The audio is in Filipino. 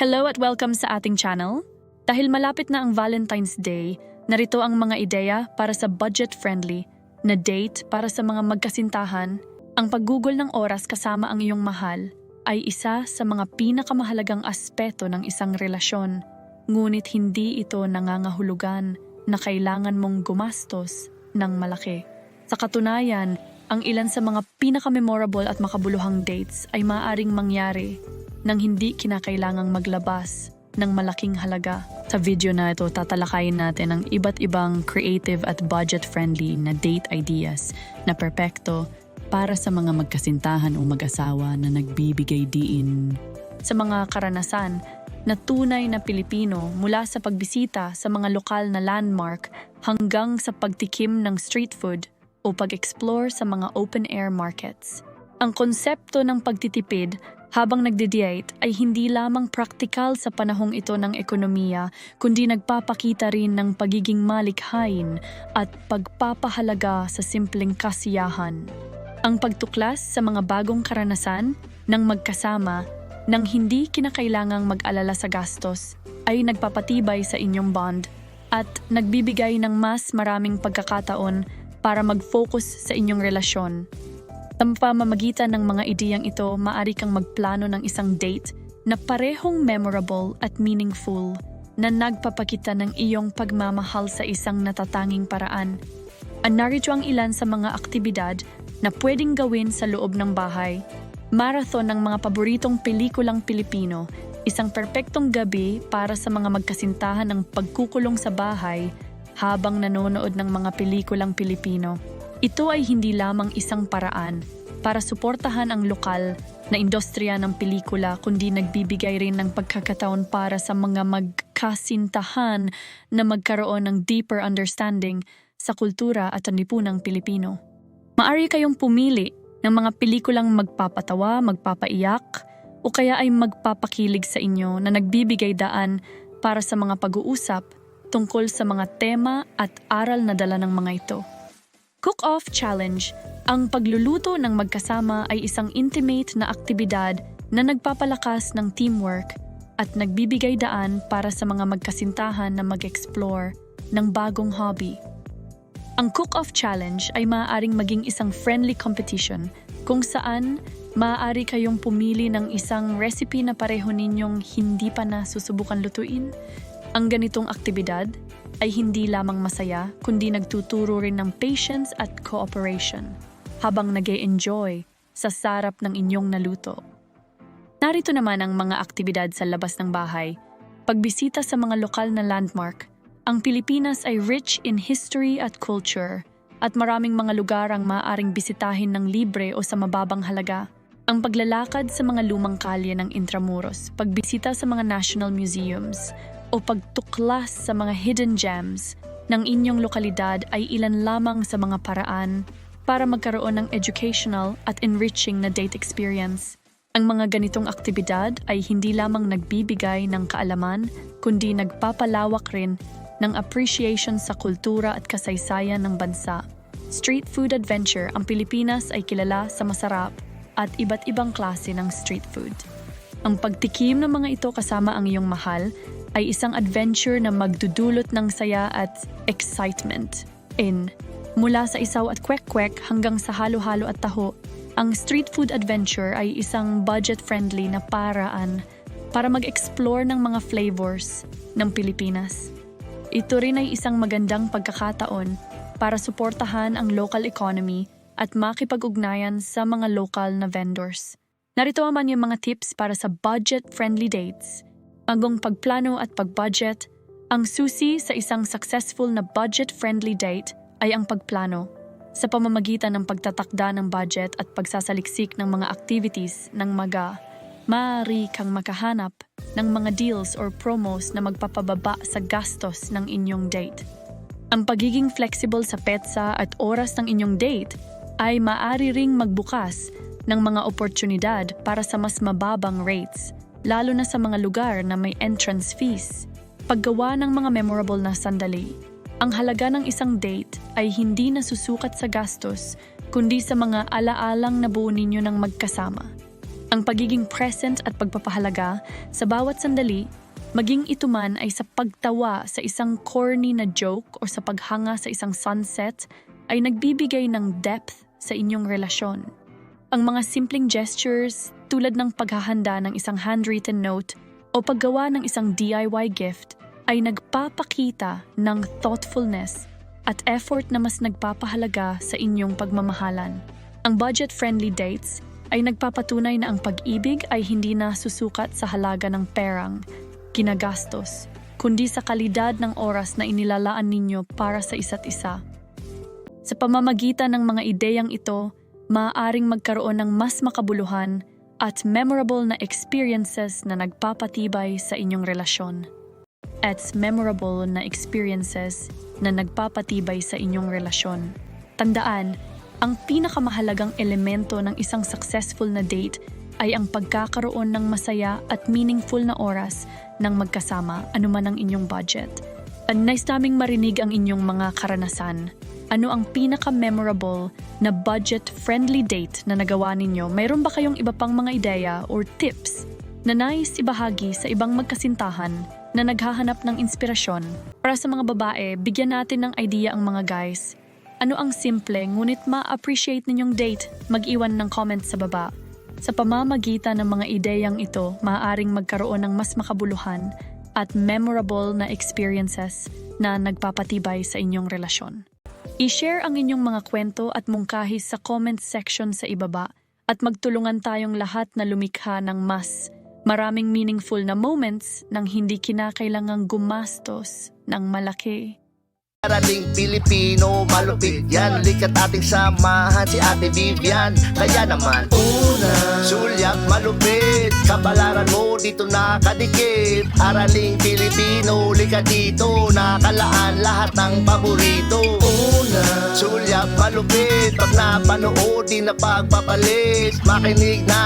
Hello at welcome sa ating channel. Dahil malapit na ang Valentine's Day, narito ang mga ideya para sa budget-friendly na date para sa mga magkasintahan. Ang paggugol ng oras kasama ang iyong mahal ay isa sa mga pinakamahalagang aspeto ng isang relasyon. Ngunit hindi ito nangangahulugan na kailangan mong gumastos ng malaki. Sa katunayan, ang ilan sa mga pinaka-memorable at makabuluhang dates ay maaaring mangyari nang hindi kinakailangang maglabas ng malaking halaga. Sa video na ito, tatalakayin natin ang iba't ibang creative at budget-friendly na date ideas na perpekto para sa mga magkasintahan o mag-asawa na nagbibigay diin. Sa mga karanasan na tunay na Pilipino mula sa pagbisita sa mga lokal na landmark hanggang sa pagtikim ng street food o pag-explore sa mga open-air markets. Ang konsepto ng pagtitipid habang nagde-date ay hindi lamang praktikal sa panahong ito ng ekonomiya, kundi nagpapakita rin ng pagiging malikhain at pagpapahalaga sa simpleng kasiyahan. Ang pagtuklas sa mga bagong karanasan ng magkasama nang hindi kinakailangang mag-alala sa gastos ay nagpapatibay sa inyong bond at nagbibigay ng mas maraming pagkakataon para mag-focus sa inyong relasyon. Sa pamamagitan ng mga ideyang ito, maari kang magplano ng isang date na parehong memorable at meaningful na nagpapakita ng iyong pagmamahal sa isang natatanging paraan. Ang narito ang ilan sa mga aktibidad na pwedeng gawin sa loob ng bahay. Marathon ng mga paboritong pelikulang Pilipino, isang perpektong gabi para sa mga magkasintahan ng pagkukulong sa bahay habang nanonood ng mga pelikulang Pilipino. Ito ay hindi lamang isang paraan para suportahan ang lokal na industriya ng pelikula kundi nagbibigay rin ng pagkakataon para sa mga magkasintahan na magkaroon ng deeper understanding sa kultura at lipunang Pilipino. Maari kayong pumili ng mga pelikulang magpapatawa, magpapaiyak, o kaya ay magpapakilig sa inyo na nagbibigay daan para sa mga pag-uusap tungkol sa mga tema at aral na dala ng mga ito. Cook-Off Challenge Ang pagluluto ng magkasama ay isang intimate na aktibidad na nagpapalakas ng teamwork at nagbibigay daan para sa mga magkasintahan na mag-explore ng bagong hobby. Ang Cook-Off Challenge ay maaaring maging isang friendly competition kung saan maaari kayong pumili ng isang recipe na pareho ninyong hindi pa na susubukan lutuin. Ang ganitong aktibidad ay hindi lamang masaya kundi nagtuturo rin ng patience at cooperation habang nag enjoy sa sarap ng inyong naluto. Narito naman ang mga aktibidad sa labas ng bahay. Pagbisita sa mga lokal na landmark. Ang Pilipinas ay rich in history at culture at maraming mga lugar ang maaaring bisitahin ng libre o sa mababang halaga. Ang paglalakad sa mga lumang kalye ng Intramuros, pagbisita sa mga national museums, o pagtuklas sa mga hidden gems ng inyong lokalidad ay ilan lamang sa mga paraan para magkaroon ng educational at enriching na date experience. Ang mga ganitong aktibidad ay hindi lamang nagbibigay ng kaalaman, kundi nagpapalawak rin ng appreciation sa kultura at kasaysayan ng bansa. Street food adventure, ang Pilipinas ay kilala sa masarap at iba't ibang klase ng street food. Ang pagtikim ng mga ito kasama ang iyong mahal ay isang adventure na magdudulot ng saya at excitement. In mula sa isaw at kwek-kwek hanggang sa halo-halo at taho, ang street food adventure ay isang budget-friendly na paraan para mag-explore ng mga flavors ng Pilipinas. Ito rin ay isang magandang pagkakataon para suportahan ang local economy at makipag-ugnayan sa mga local na vendors. Narito naman yung mga tips para sa budget-friendly dates, magong pagplano at pag-budget, Ang susi sa isang successful na budget-friendly date ay ang pagplano sa pamamagitan ng pagtatakda ng budget at pagsasaliksik ng mga activities ng maga. Maaari kang makahanap ng mga deals or promos na magpapababa sa gastos ng inyong date. Ang pagiging flexible sa petsa at oras ng inyong date ay maaari ring magbukas ng mga oportunidad para sa mas mababang rates, lalo na sa mga lugar na may entrance fees. Paggawa ng mga memorable na sandali, ang halaga ng isang date ay hindi nasusukat sa gastos, kundi sa mga alaalang nabuo ninyo ng magkasama. Ang pagiging present at pagpapahalaga sa bawat sandali, maging ito man ay sa pagtawa sa isang corny na joke o sa paghanga sa isang sunset, ay nagbibigay ng depth sa inyong relasyon. Ang mga simpleng gestures tulad ng paghahanda ng isang handwritten note o paggawa ng isang DIY gift ay nagpapakita ng thoughtfulness at effort na mas nagpapahalaga sa inyong pagmamahalan. Ang budget-friendly dates ay nagpapatunay na ang pag-ibig ay hindi na susukat sa halaga ng perang, ginagastos, kundi sa kalidad ng oras na inilalaan ninyo para sa isa't isa. Sa pamamagitan ng mga ideyang ito, maaaring magkaroon ng mas makabuluhan at memorable na experiences na nagpapatibay sa inyong relasyon. At memorable na experiences na nagpapatibay sa inyong relasyon. Tandaan, ang pinakamahalagang elemento ng isang successful na date ay ang pagkakaroon ng masaya at meaningful na oras ng magkasama anuman ang inyong budget. Ang nice naming marinig ang inyong mga karanasan. Ano ang pinaka-memorable na budget-friendly date na nagawa ninyo? Mayroon ba kayong iba pang mga ideya or tips na nais ibahagi sa ibang magkasintahan na naghahanap ng inspirasyon? Para sa mga babae, bigyan natin ng idea ang mga guys. Ano ang simple ngunit ma-appreciate ninyong date? Mag-iwan ng comment sa baba. Sa pamamagitan ng mga ideyang ito, maaaring magkaroon ng mas makabuluhan at memorable na experiences na nagpapatibay sa inyong relasyon. I-share ang inyong mga kwento at mungkahi sa comment section sa ibaba at magtulungan tayong lahat na lumikha ng mas maraming meaningful na moments nang hindi kinakailangang gumastos ng malaki. Parating Pilipino, malupit yan Likat ating samahan si Ate Vivian Kaya naman Una Sulyak malupit Kabalaran mo dito nakadikit. Araling Pilipino, likat dito Nakalaan lahat ng paborito. Una. Sulyak malupit Pag napanood, di na pagpapalit Makinig na